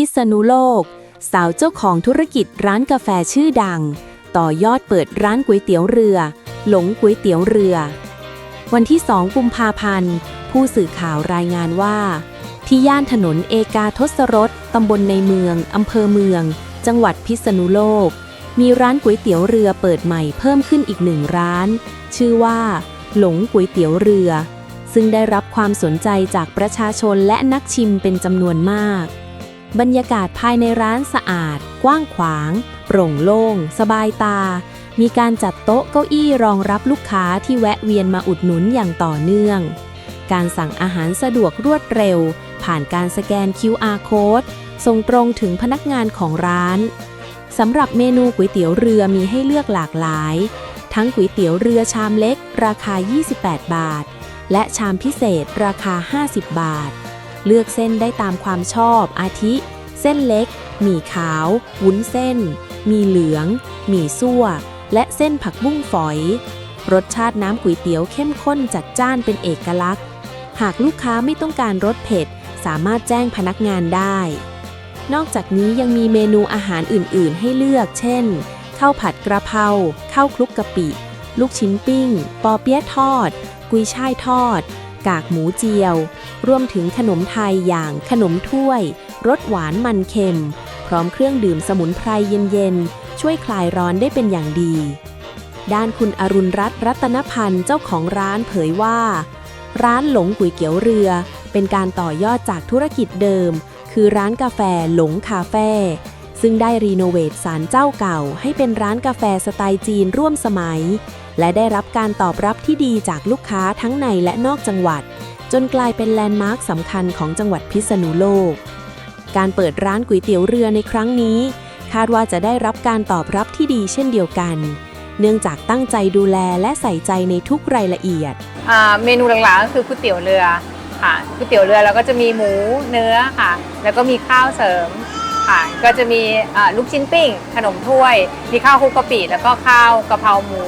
พิษณุโลก สาวเจ้าของธุรกิจร้านกาแฟชื่อดัง ต่อยอดเปิดร้านก๋วยเตี๋ยวเรือ หลงก๋วยเตี๋ยวเรือ วันที่2กุมภาพันธ์ ผู้สื่อข่าวรายงานว่า ที่ย่านถนนเอกาทศรสตำบลในเมืองอำเภอเมือง จังหวัดพิษณุโลก มีร้านก๋วยเตี๋ยวเรือเปิดใหม่เพิ่มขึ้นอีกหนึ่งร้าน ชื่อว่า หลงก๋วยเตี๋ยวเรือซึ่งได้รับความสนใจจากประชาชนและนักชิมเป็นจำนวนมาก บรรยากาศภายในร้านสะอาด กว้างขวาง โปร่งโล่ง สบายตา มีการจัดโต๊ะเก้าอี้รองรับลูกค้าที่แวะเวียนมาอุดหนุนอย่างต่อเนื่อง การสั่งอาหารสะดวกรวดเร็ว ผ่านการสแกน QR code ส่งตรงถึงพนักงานของร้านสำหรับเมนูก๋วยเตี๋ยวเรือมีให้เลือกหลากหลาย ทั้งก๋วยเตี๋ยวเรือชามเล็ก ราคา 28 บาท และชามพิเศษราคา 50 บาท เลือกเส้นได้ตามความชอบ อาทิ เส้นเล็ก หมี่ขาว วุ้นเส้น มีเหลือง หมี่ซั่ว และเส้นผักบุ้งฝอย รสชาติน้ำก๋วยเตี๋ยวเข้มข้นจัดจ้านเป็นเอกลักษณ์ หากลูกค้าไม่ต้องการรสเผ็ด สามารถแจ้งพนักงานได้ นอกจากนี้ยังมีเมนูอาหารอื่น ๆ ให้เลือก เช่น ข้าวผัดกระเพรา ข้าวคลุกกะปิ ลูกชิ้นปิ้ง ปอเปี๊ยะทอด กุยช่ายทอด กากหมูเจียว รวมถึงขนมไทยอย่างขนมถ้วย รสหวานมันเค็ม พร้อมเครื่องดื่มสมุนไพรเย็นๆ ช่วยคลายร้อนได้เป็นอย่างดี ด้านคุณอรุณรัตน์รัตนพันธ์เจ้าของร้านเผยว่า ร้านหลงก๋วยเตี๋ยวเรือ เป็นการต่อยอดจากธุรกิจเดิม คือร้านกาแฟหลงคาเฟ่ซึ่งได้รีโนเวทสารเจ้าเก่า ให้เป็นร้านกาแฟสไตล์จีนร่วมสมัย และได้รับการตอบรับที่ดีจากลูกค้าทั้งในและนอกจังหวัด จนกลายเป็นแลนด์มาร์คสำคัญของจังหวัดพิษณุโลก การเปิดร้านก๋วยเตี๋ยวเรือในครั้งนี้ คาดว่าจะได้รับการตอบรับที่ดีเช่นเดียวกัน เนื่องจากตั้งใจดูแลและใส่ใจในทุกรายละเอียด เมนูหลักๆก็คือก๋วยเตี๋ยวเรือค่ะก๋วยเตี๋ยวเรือแล้วก็จะมีหมูเนื้อค่ะ แล้วก็มีข้าวเสริมค่ะ ก็จะมีลูกชิ้นปิ้ง ขนมถ้วย มีข้าวคุกกะปิแล้วก็ข้าวกะเพราหมู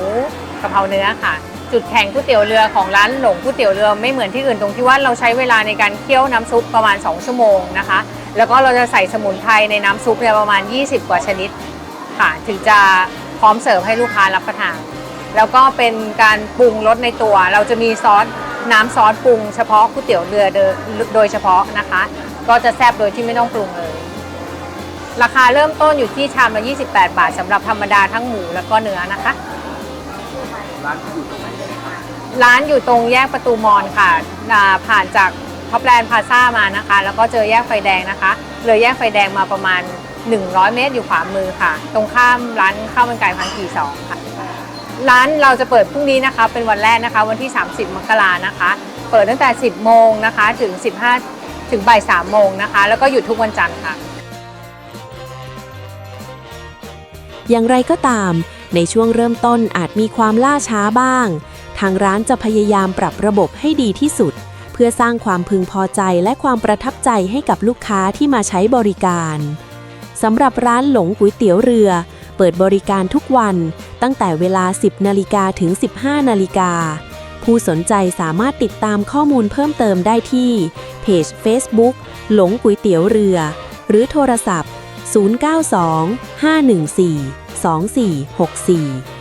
กะเพราเนื้อค่ะ จุดแข็งก๋วยเตี๋ยวเรือของร้านหลงก๋วยเตี๋ยวเรือไม่เหมือนที่อื่นตรงที่ว่าเราใช้เวลาในการเคี่ยวน้ำซุปประมาณ 2 ชั่วโมงนะคะ แล้วก็เราจะใส่สมุนไพรในน้ำซุปเนี่ยประมาณ 20 กว่าชนิดค่ะ ถึงจะพร้อมเสิร์ฟให้ลูกค้ารับประทาน แล้วก็เป็นการปรุงรสในตัว เราจะมีซอสน้ำซอสปรุงเฉพาะก๋วยเตี๋ยวเรือโดยโดยเฉพาะนะคะ ก็จะแซ่บโดยที่ไม่ต้องปรุงเลย ราคาเริ่มต้นอยู่ที่ชามละ 28 บาทสำหรับธรรมดาทั้งหมูแล้วก็เนื้อนะคะ ร้านอยู่ตรงไหนร้านอยู่ตรงแยกประตูมอนค่ะอ่าผ่านจากท็อปแลนด์พาซ่ามานะคะ แล้วก็เจอแยกไฟแดงนะคะ เลยแยกไฟแดงมาประมาณ 100 เมตรอยู่ขวามือค่ะ ตรงข้ามร้านข้าวมันไก่พันกีสองค่ะ ร้านเราจะเปิดพรุ่งนี้นะคะ เป็นวันแรกนะคะ วันที่ 30 มกรานะคะ เปิดตั้งแต่ 10 โมงนะคะ ถึง 15 ถึงบ่าย3โมงนะคะ แล้วก็หยุดทุกวันจันทร์ค่ะ อย่างไรก็ตาม ในช่วงเริ่มต้นอาจมีความล่าช้าบ้าง ทางร้านจะพยายามปรับระบบให้ดีที่สุด เพื่อสร้างความพึงพอใจและความประทับใจให้กับลูกค้าที่มาใช้บริการสำหรับร้านหลงก๋วยเตี๋ยวเรือ เปิดบริการทุกวัน ตั้งแต่เวลา 10 นาฬิกาถึง 15 นาฬิกา ผู้สนใจสามารถติดตามข้อมูลเพิ่มเติมได้ที่ เพจ Facebook หลงก๋วยเตี๋ยวเรือ หรือโทรศัพท์ 092 514 2464